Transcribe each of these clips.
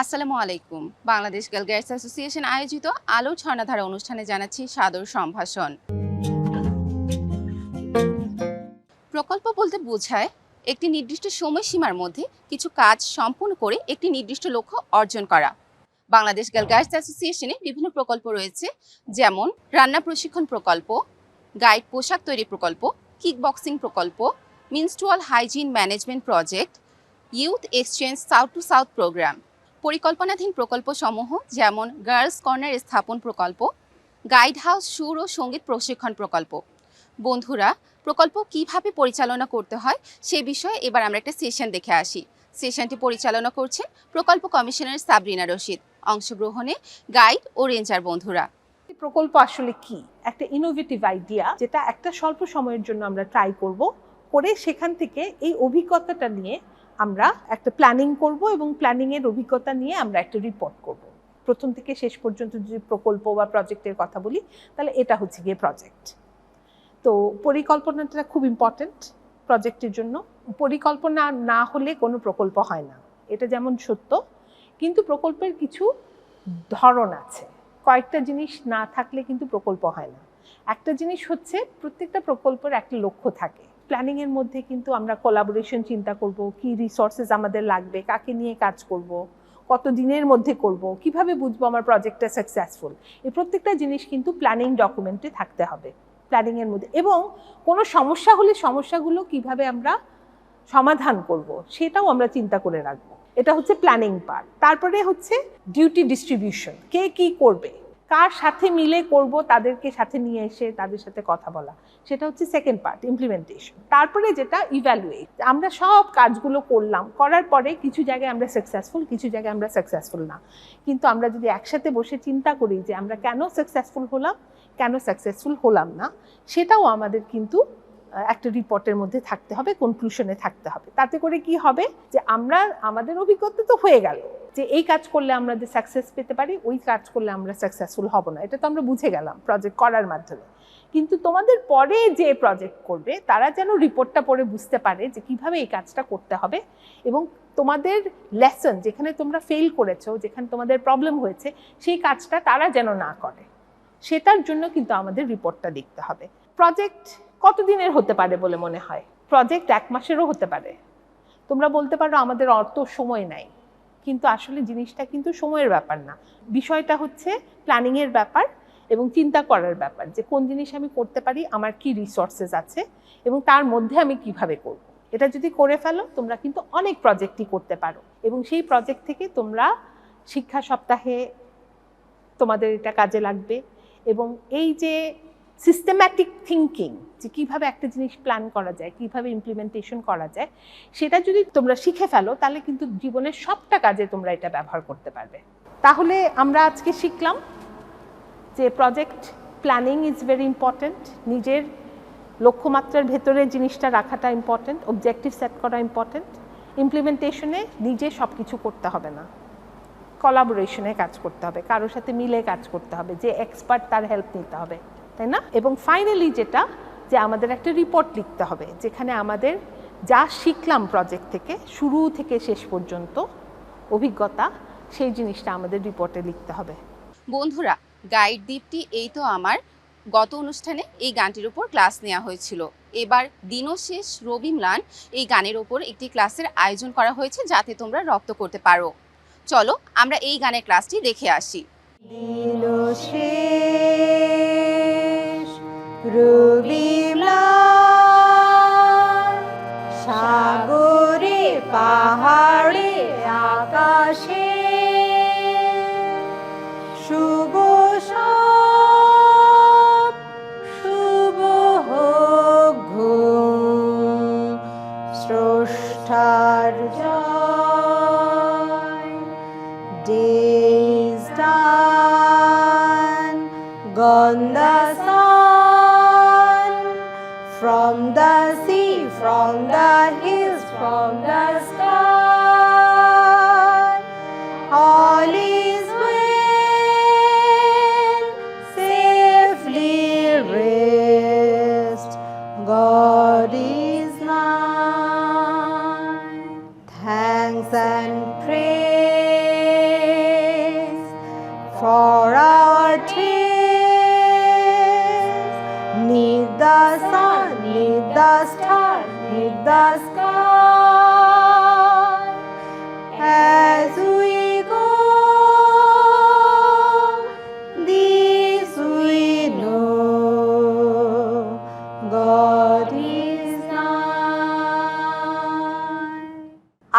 আসসালামু আলাইকুম। Bangladesh girl guides association আয়োজিত আলো ঝর্ণাধারা অনুষ্ঠানে জানাচ্ছি সাদর সম্ভাষণ। প্রকল্প বলতে বোঝায় একটি নির্দিষ্ট সময়সীমার মধ্যে কিছু কাজ সম্পূর্ণ করে একটি নির্দিষ্ট লক্ষ্য অর্জন করা। বাংলাদেশ গার্ল গাইডস অ্যাসোসিয়েশনে বিভিন্ন প্রকল্প রয়েছে, যেমন রান্না প্রশিক্ষণ প্রকল্প, গাইড পোশাক তৈরি প্রকল্প কিক বক্সিং প্রকল্প menstrual hygiene management project, youth exchange south to south programme. পরিকল্পনাধীন প্রকল্পসমূহ, যেমন গার্লস কর্নার স্থাপন প্রকল্প, গাইড হাউস সুর ও সংগীত প্রশিক্ষণ প্রকল্প। বন্ধুরা, প্রকল্প কীভাবে পরিচালনা করতে হয় সে বিষয়ে এবার আমরা একটা সেশন দেখে আসি। সেশনটি পরিচালনা করছেন প্রকল্প কমিশনার সাবরিনা রশিদ। অংশগ্রহণে গাইড ও রেঞ্জার বন্ধুরা। প্রকল্প আসলে কি? একটা ইনোভেটিভ আইডিয়া যেটা একটা স্বল্প সময়ের জন্য আমরা ট্রাই করব, করে সেখান থেকে এই অভিজ্ঞতাটা নিয়ে আমরা একটা প্ল্যানিং করব এবং প্ল্যানিং এর অভিজ্ঞতা নিয়ে আমরা একটা রিপোর্ট করব। প্রথম থেকে শেষ পর্যন্ত যদি প্রকল্প বা প্রজেক্টের কথা বলি, তাহলে এটা হচ্ছে গিয়ে প্রজেক্ট তো পরিকল্পনাটা খুব ইম্পর্ট্যান্ট প্রজেক্টের জন্য। পরিকল্পনা না হলে কোনো প্রকল্প হয় না। এটা যেমন সত্য, কিন্তু প্রকল্পের কিছু ধরন আছে। কয়েকটা জিনিস না থাকলে কিন্তু প্রকল্প হয় না। একটা জিনিস হচ্ছে, প্রত্যেকটা প্রকল্পের একটা লক্ষ্য থাকে। প্ল্যানিং এর মধ্যে কিন্তু আমরা কোলাবোরেশন চিন্তা করব, কি রিসোর্সেস আমাদের লাগবে, কাকে নিয়ে কাজ করব, কত দিনের মধ্যে করব, কীভাবে বুঝব আমার প্রজেক্টটা সাকসেসফুল এই প্রত্যেকটা জিনিস কিন্তু প্ল্যানিং ডকুমেন্টে থাকতে হবে প্ল্যানিং এর মধ্যে। এবং কোনো সমস্যা হলে সমস্যাগুলো কীভাবে আমরা সমাধান করব, সেটাও আমরা চিন্তা করে রাখব। এটা হচ্ছে প্ল্যানিং পার্ট তারপরে হচ্ছে ডিউটি ডিস্ট্রিবিউশন কে কি করবে? কার সাথে মিলে করব তাদেরকে সাথে নিয়ে এসে তাদের সাথে কথা বলা। সেটা হচ্ছে সেকেন্ড পার্ট ইমপ্লিমেন্টেশন তারপরে যেটা ইভ্যালুয়েট আমরা সব কাজগুলো করলাম, করার পরে কিছু জায়গায় আমরা সাকসেসফুল কিছু জায়গায় আমরা সাকসেসফুল না। কিন্তু আমরা যদি একসাথে বসে চিন্তা করি যে আমরা কেন সাকসেসফুল হলাম, কেন সাকসেসফুল হলাম না, সেটাও আমাদের কিন্তু একটা রিপোর্টের মধ্যে থাকতে হবে কনক্লুশনে থাকতে হবে। তাতে করে কি হবে? যে আমরা, আমাদের অভিজ্ঞতা তো হয়ে গেল যে এই কাজ করলে আমরা যে সাকসেস পেতে পারি, ওই কাজ করলে আমরা সাকসেসফুল হব না। এটা তো আমরা বুঝে গেলাম প্রজেক্ট করার মাধ্যমে। কিন্তু তোমাদের পরে যে প্রজেক্ট করবে, তারা যেন রিপোর্টটা পড়ে বুঝতে পারে যে কীভাবে এই কাজটা করতে হবে এবং তোমাদের লেসন যেখানে তোমরা ফেল করেছ, যেখানে তোমাদের প্রবলেম হয়েছে, সেই কাজটা তারা যেন না করে। সেটার জন্য কিন্তু আমাদের রিপোর্টটা দেখতে হবে। প্রজেক্ট কতদিনের হতে পারে বলে মনে হয়? প্রজেক্ট এক মাসেরও হতে পারে। তোমরা বলতে পারো আমাদের অর্থ সময় নাই। কিন্তু আসলে জিনিসটা কিন্তু সময়ের ব্যাপার না। বিষয়টা হচ্ছে প্ল্যানিংয়ের ব্যাপার এবং চিন্তা করার ব্যাপার যে কোন জিনিস আমি করতে পারি, আমার কি রিসোর্সেস আছে এবং তার মধ্যে আমি কীভাবে করব। এটা যদি করে ফেলো, তোমরা কিন্তু অনেক প্রজেক্টই করতে পারো। এবং সেই প্রজেক্ট থেকে তোমরা শিক্ষা সপ্তাহে তোমাদের এটা কাজে লাগবে। এবং এই যে সিস্টেম্যাটিক থিঙ্কিং যে কীভাবে একটা জিনিস প্ল্যান করা যায়, কীভাবে ইমপ্লিমেন্টেশন করা যায়, সেটা যদি তোমরা শিখে ফেলো, তাহলে কিন্তু জীবনের সবটা কাজে তোমরা এটা ব্যবহার করতে পারবে। তাহলে আমরা আজকে শিখলাম যে project planning is very important নিজের লক্ষ্যমাত্রার ভেতরে জিনিসটা রাখাটা ইম্পর্ট্যান্ট অবজেক্টিভ সেট করা ইম্পর্ট্যান্ট ইমপ্লিমেন্টেশনে নিজে সব কিছু করতে হবে না। কলাবোরেশনে কাজ করতে হবে, কারোর সাথে মিলে কাজ করতে হবে, যে এক্সপার্ট তার হেল্প নিতে হবে। তাই না? এবং ফাইনালি যেটা যে আমাদের একটা রিপোর্ট লিখতে হবে যেখানে আমাদের যা শিখলাম প্রজেক্ট থেকে শুরু থেকে শেষ পর্যন্ত অভিজ্ঞতা সেই জিনিসটা আমাদের রিপোর্টে লিখতে হবে। বন্ধুরা গাইড দ্বীপটি এই তো আমার। গত অনুষ্ঠানে এই গানটির উপর ক্লাস নেওয়া হয়েছিল। এবার দিনশেষ রবি ম্লান এই গানের ওপর একটি ক্লাসের আয়োজন করা হয়েছে যাতে তোমরা রপ্ত করতে পারো। চলো আমরা এই গানের ক্লাসটি দেখে আসি। দিল শেষ রবিম্লান সাগরে পাহাড়ে আকাশে শুভ শুভ হোক ঘুম। স্রষ্টার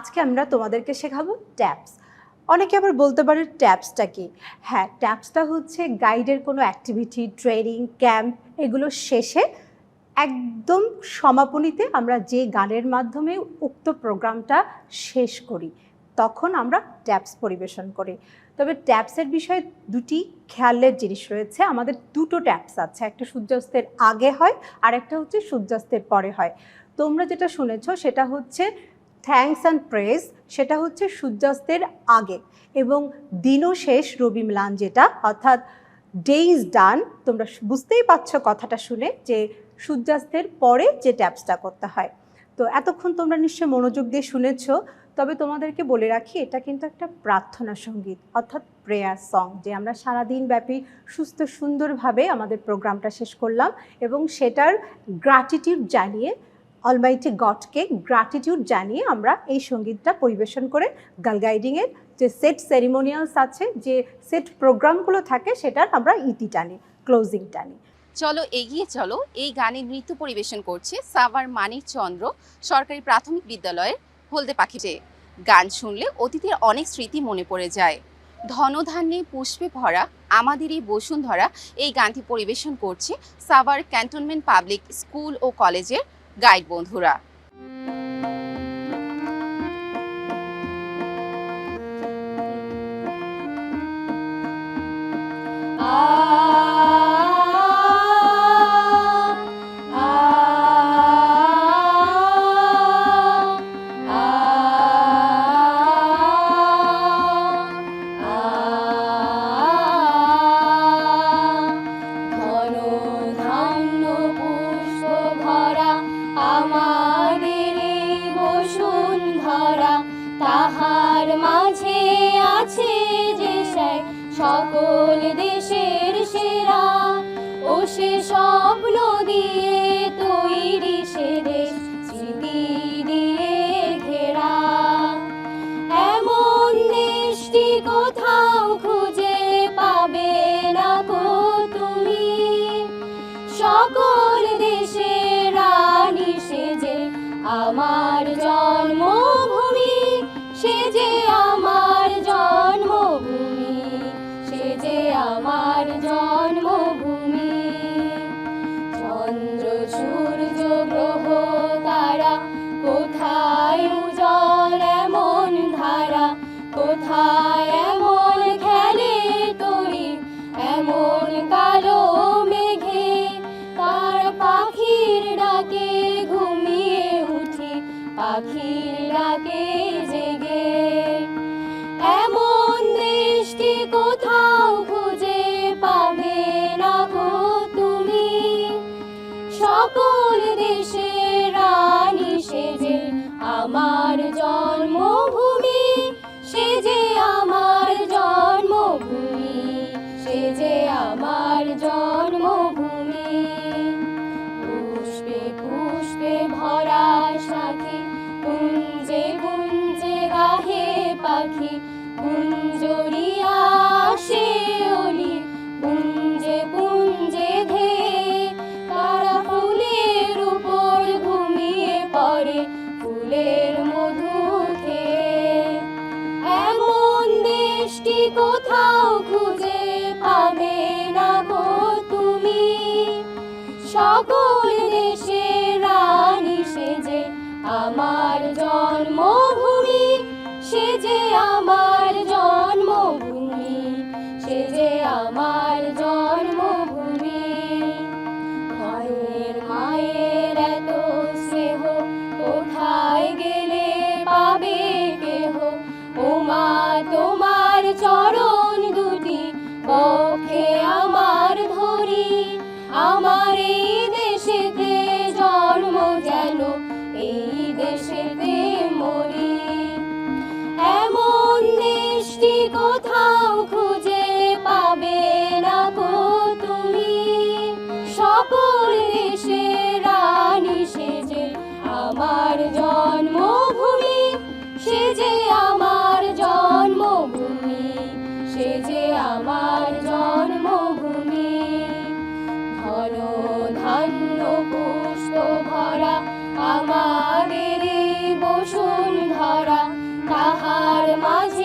আজকে আমরা তোমাদেরকে শেখাবো ট্যাপস। অনেকে আবার বলতে পারে ট্যাপসটা কি? হ্যাঁ ট্যাপসটা হচ্ছে গাইডের কোনো অ্যাক্টিভিটি ট্রেনিং ক্যাম্প, এগুলো শেষে একদম সমাপনীতে আমরা যে গানের মাধ্যমে উক্ত প্রোগ্রামটা শেষ করি, তখন আমরা ট্যাপস পরিবেশন করি। তবে ট্যাপসের বিষয়ে দুটি খেয়ালের জিনিস রয়েছে। আমাদের দুটো ট্যাপস আছে, একটা সূর্যাস্তের আগে হয় আর একটা হচ্ছে সূর্যাস্তের পরে হয়। তোমরা যেটা শুনেছো সেটা হচ্ছে থ্যাঙ্কস অ্যান্ড প্রেস, সেটা হচ্ছে সূর্যাস্তের আগে এবং দিনও শেষ রবি ম্লান যেটা, অর্থাৎ ডে ইজ ডান তোমরা বুঝতেই পারছ কথাটা শুনে যে সূর্যাস্তের পরে যে ট্যাপসটা করতে হয়। তো এতক্ষণ তোমরা নিশ্চয়ই মনোযোগ দিয়ে শুনেছো, তবে তোমাদেরকে বলে রাখি, এটা কিন্তু একটা প্রার্থনা সংগীত, অর্থাৎ প্রেয়ার সং যে আমরা সারাদিন ব্যাপী সুস্থ সুন্দরভাবে আমাদের প্রোগ্রামটা শেষ করলাম এবং সেটার গ্র্যাটিটিউড জানিয়ে অলমাইটি গডকে গ্র্যাটিটিউড জানিয়ে আমরা এই সঙ্গীতটা পরিবেশন করে গার্ল গাইডিংয়ের যে সেট সেরিমোনিয়ালস আছে, যে সেট প্রোগ্রামগুলো থাকে, সেটার আমরা ইতি টানি ক্লোজিং টানি। চলো, এগিয়ে চলো, এই গানে নৃত্য পরিবেশন করছে সাভার মানিক চন্দ্র, সরকারি প্রাথমিক বিদ্যালয়ের হলদে পাখিতে গান শুনলে অতীতের অনেক স্মৃতি মনে পড়ে যায়। ধনধান্যে পুষ্পে ভরা আমাদের এই বসুন্ধরা এই গানটি পরিবেশন করছে সাভার ক্যান্টনমেন্ট পাবলিক স্কুল ও কলেজের গাইড বন্ধুরা। ঘন সকল দেশে রানী সেজে আমার জন্মভূমি সেজে আমার আমাদের বসুন ধরা তাহার মাঝে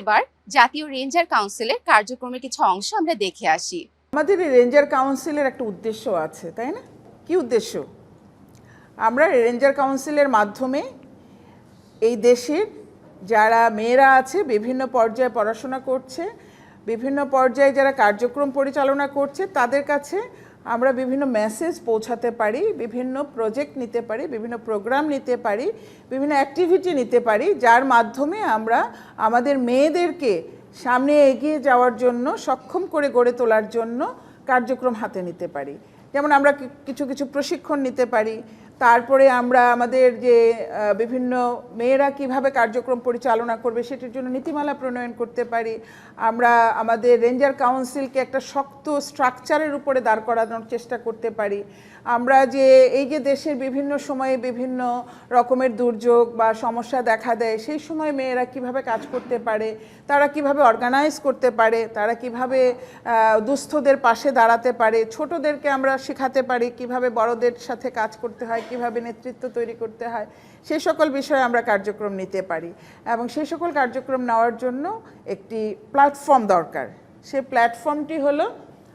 এবার জাতীয় রেঞ্জার কাউন্সিলের কার্যক্রমের কিছু অংশ আমরা দেখে আসি। আমাদের রেঞ্জার কাউন্সিলের একটা উদ্দেশ্য আছে, তাই না? কি উদ্দেশ্য? আমরা রেঞ্জার কাউন্সিলের মাধ্যমে এই দেশের যারা মেয়েরা আছে, বিভিন্ন পর্যায়ে পড়াশোনা করছে, বিভিন্ন পর্যায়ে যারা কার্যক্রম পরিচালনা করছে, তাদের কাছে আমরা বিভিন্ন মেসেজ পৌঁছাতে পারি, বিভিন্ন প্রজেক্ট নিতে পারি, বিভিন্ন প্রোগ্রাম নিতে পারি, বিভিন্ন অ্যাক্টিভিটি নিতে পারি, যার মাধ্যমে আমরা আমাদের মেয়েদেরকে সামনে এগিয়ে যাওয়ার জন্য, সক্ষম করে গড়ে তোলার জন্য কার্যক্রম হাতে নিতে পারি। যেমন আমরা কিছু কিছু প্রশিক্ষণ নিতে পারি তারপরে আমরা আমাদের যে বিভিন্ন মেয়েরা কীভাবে কার্যক্রম পরিচালনা করবে সেটির জন্য নীতিমালা প্রণয়ন করতে পারি। আমরা আমাদের রেঞ্জার কাউন্সিলকে একটা শক্ত স্ট্রাকচারের উপরে দাঁড় করানোর চেষ্টা করতে পারি। আমরা যে, এই যে দেশের বিভিন্ন সময়ে বিভিন্ন রকমের দুর্যোগ বা সমস্যা দেখা দেয়, সেই সময় মেয়েরা কীভাবে কাজ করতে পারে, তারা কীভাবে অর্গানাইজ করতে পারে, তারা কীভাবে দুস্থদের পাশে দাঁড়াতে পারে, ছোটদেরকে আমরা শেখাতে পারি কীভাবে বড়দের সাথে কাজ করতে হয় কীভাবে নেতৃত্ব তৈরি করতে হয়। সেই সকল বিষয়ে আমরা কার্যক্রম নিতে পারি এবং সেই সকল কার্যক্রম নেওয়ার জন্য একটি প্ল্যাটফর্ম দরকার। সেই প্ল্যাটফর্মটি হলো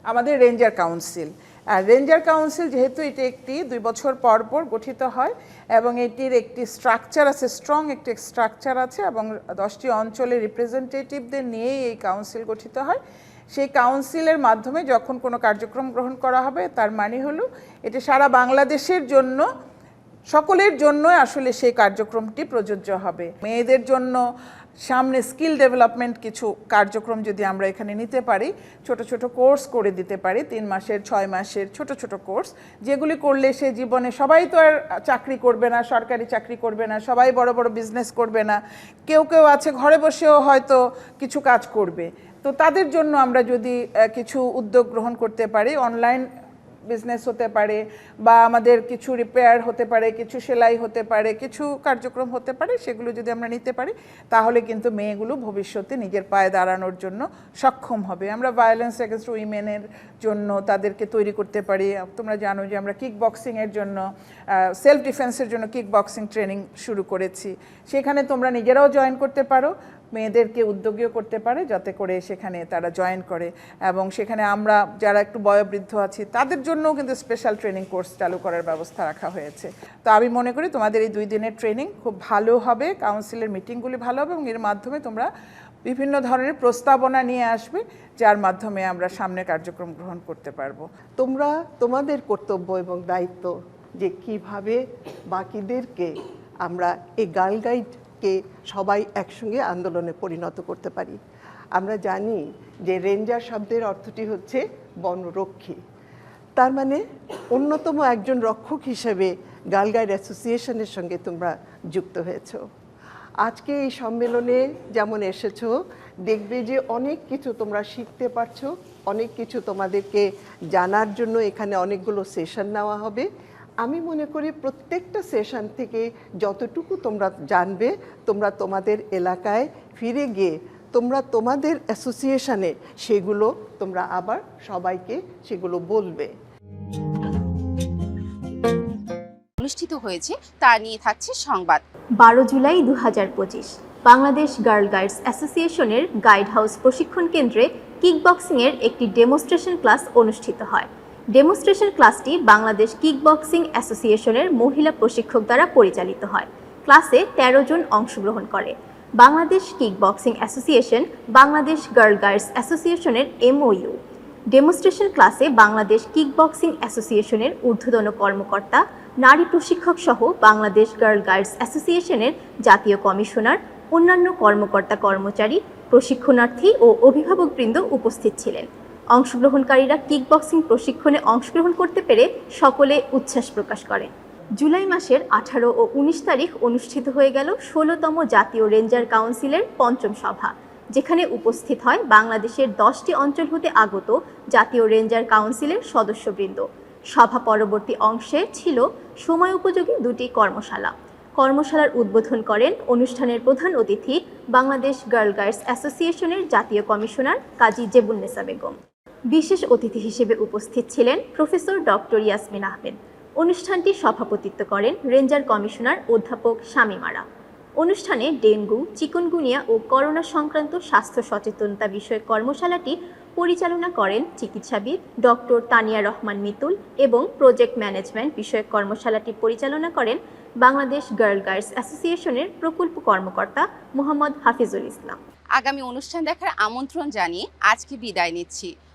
আমাদের রেঞ্জার কাউন্সিল আর রেঞ্জার কাউন্সিল যেহেতু এটি একটি দুই বছর পর পর গঠিত হয় এবং এটির একটি স্ট্রাকচার আছে স্ট্রং একটি স্ট্রাকচার আছে এবং দশটি অঞ্চলের রিপ্রেজেন্টেটিভদের নিয়েই এই কাউন্সিল গঠিত হয়। সেই কাউন্সিলের মাধ্যমে যখন কোনো কার্যক্রম গ্রহণ করা হবে, তার মানে হলো এটি সারা বাংলাদেশের জন্য, সকলের জন্য আসলে সেই কার্যক্রমটি প্রযোজ্য হবে। মেয়েদের জন্য সামনে স্কিল ডেভেলপমেন্ট কিছু কার্যক্রম যদি আমরা এখানে নিতে পারি, ছোট ছোট কোর্স করে দিতে পারি, তিন মাসের, ছয় মাসের, ছোট ছোট কোর্স যেগুলি করলে সে জীবনে সবাই তো আর চাকরি করবে না, সরকারি চাকরি করবে না, সবাই বড় বড় বিজনেস করবে না, কেউ কেউ আছে ঘরে বসেও হয়তো কিছু কাজ করবে। তো তাদের জন্য আমরা যদি কিছু উদ্যোগ গ্রহণ করতে পারি অনলাইন বিজনেস হতে পারে বা আমাদের কিছু রিপেয়ার হতে পারে, কিছু সেলাই হতে পারে, কিছু কার্যক্রম হতে পারে, সেগুলো যদি আমরা নিতে পারি, তাহলে কিন্তু মেয়েগুলো ভবিষ্যতে নিজের পায়ে দাঁড়ানোর জন্য সক্ষম হবে। আমরা ভায়োলেন্স এগেনস্ট উইমেনের জন্য তাদেরকে তৈরি করতে পারি। তোমরা জানো যে আমরা কিক বক্সিংয়ের জন্য সেলফ ডিফেন্সের জন্য কিক বক্সিং ট্রেনিং শুরু করেছি। সেখানে তোমরা নিজেরাও জয়েন করতে পারো। মেয়েদেরকে উদ্যোগীও করতে পারে যাতে করে সেখানে তারা জয়েন করে। এবং সেখানে আমরা যারা একটু বয়োবৃদ্ধ আছি, তাদের জন্যও কিন্তু স্পেশাল ট্রেনিং কোর্স চালু করার ব্যবস্থা রাখা হয়েছে। তো আমি মনে করি তোমাদের এই দুই দিনের ট্রেনিং খুব ভালো হবে কাউন্সিলের মিটিংগুলি ভালো হবে এবং এর মাধ্যমে তোমরা বিভিন্ন ধরনের প্রস্তাবনা নিয়ে আসবে, যার মাধ্যমে আমরা সামনে কার্যক্রম গ্রহণ করতে পারব। তোমরা তোমাদের কর্তব্য এবং দায়িত্ব যে কীভাবে বাকিদেরকে আমরা এই গার্ল গাইডকে সবাই একসঙ্গে আন্দোলনে পরিণত করতে পারি। আমরা জানি যে রেঞ্জার শব্দের অর্থটি হচ্ছে বনরক্ষী। তার মানে অন্যতম একজন রক্ষক হিসেবে গালগাইড অ্যাসোসিয়েশনের সঙ্গে তোমরা যুক্ত হয়েছো। আজকে এই সম্মেলনে যেমন এসেছ, দেখবে যে অনেক কিছু তোমরা শিখতে পারছ, অনেক কিছু তোমাদেরকে জানার জন্য এখানে অনেকগুলো সেশন নেওয়া হবে। আমি মনে করি প্রত্যেকটা সেশন থেকে যতটুকু তোমরা জানবে তোমরা তোমাদের এলাকায় ফিরে গিয়ে তোমরা তোমাদের অ্যাসোসিয়েশনে সেগুলো তোমরা আবার সবাইকে সেগুলো বলবে। অনুষ্ঠিত হয়েছে তা নিয়ে থাকছে সংবাদ। বারো জুলাই দু পঁচিশ বাংলাদেশ গার্ল গাইডস অ্যাসোসিয়েশনের গাইড হাউস প্রশিক্ষণ কেন্দ্রে কিকবক্সিংয়ের একটি ডেমোস্ট্রেশন ক্লাস অনুষ্ঠিত হয়। ডেমোস্ট্রেশন ক্লাসটি বাংলাদেশ কিকবক্সিং অ্যাসোসিয়েশনের মহিলা প্রশিক্ষক দ্বারা পরিচালিত হয়। ক্লাসে ১৩ জন অংশগ্রহণ করে। Bangladesh kick boxing association Bangladesh girl guides অ্যাসোসিয়েশনের এমওইউ ডেমনস্ট্রেশন ক্লাসে বাংলাদেশ কিক বক্সিং অ্যাসোসিয়েশনের ঊর্ধ্বতন কর্মকর্তা, নারী প্রশিক্ষক সহ বাংলাদেশ গার্ল গাইডস অ্যাসোসিয়েশনের জাতীয় কমিশনার, অন্যান্য কর্মকর্তা কর্মচারী, প্রশিক্ষণার্থী ও অভিভাবকবৃন্দ উপস্থিত ছিলেন। অংশগ্রহণকারীরা কিক বক্সিং প্রশিক্ষণে অংশগ্রহণ করতে পেরে সকলে উচ্ছ্বাস প্রকাশ করেন জুলাই মাসের আঠারো ও উনিশ তারিখ অনুষ্ঠিত হয়ে গেল ষোলোতম জাতীয় রেঞ্জার কাউন্সিলের পঞ্চম সভা, যেখানে উপস্থিত হয় বাংলাদেশের দশটি অঞ্চল হতে আগত জাতীয় রেঞ্জার কাউন্সিলের সদস্যবৃন্দ। সভা পরবর্তী অংশে ছিল সময় উপযোগী দুটি কর্মশালা। কর্মশালার উদ্বোধন করেন অনুষ্ঠানের প্রধান অতিথি বাংলাদেশ গার্ল গাইডস অ্যাসোসিয়েশনের জাতীয় কমিশনার কাজী জেবুন্নেসা বেগম। বিশেষ অতিথি হিসেবে উপস্থিত ছিলেন প্রফেসর ডক্টর ইয়াসমিন আহমেদ। অনুষ্ঠানটি সভাপতিত্ব করেন রেঞ্জার কমিশনার অধ্যাপক শামীমারা। অনুষ্ঠানে ডেঙ্গু, চিকুনগুনিয়া ও করোনা সংক্রান্ত স্বাস্থ্য সচেতনতা বিষয়ক কর্মশালাটি পরিচালনা করেন চিকিৎসাবিদ ডক্টর তানিয়া রহমান মিতুল এবং প্রজেক্ট ম্যানেজমেন্ট বিষয়ক কর্মশালাটি পরিচালনা করেন বাংলাদেশ গার্ল গাইডস অ্যাসোসিয়েশনের প্রকল্প কর্মকর্তা মোহাম্মদ হাফিজুল ইসলাম। আগামী অনুষ্ঠান দেখার আমন্ত্রণ জানিয়ে আজকে বিদায় নিচ্ছি।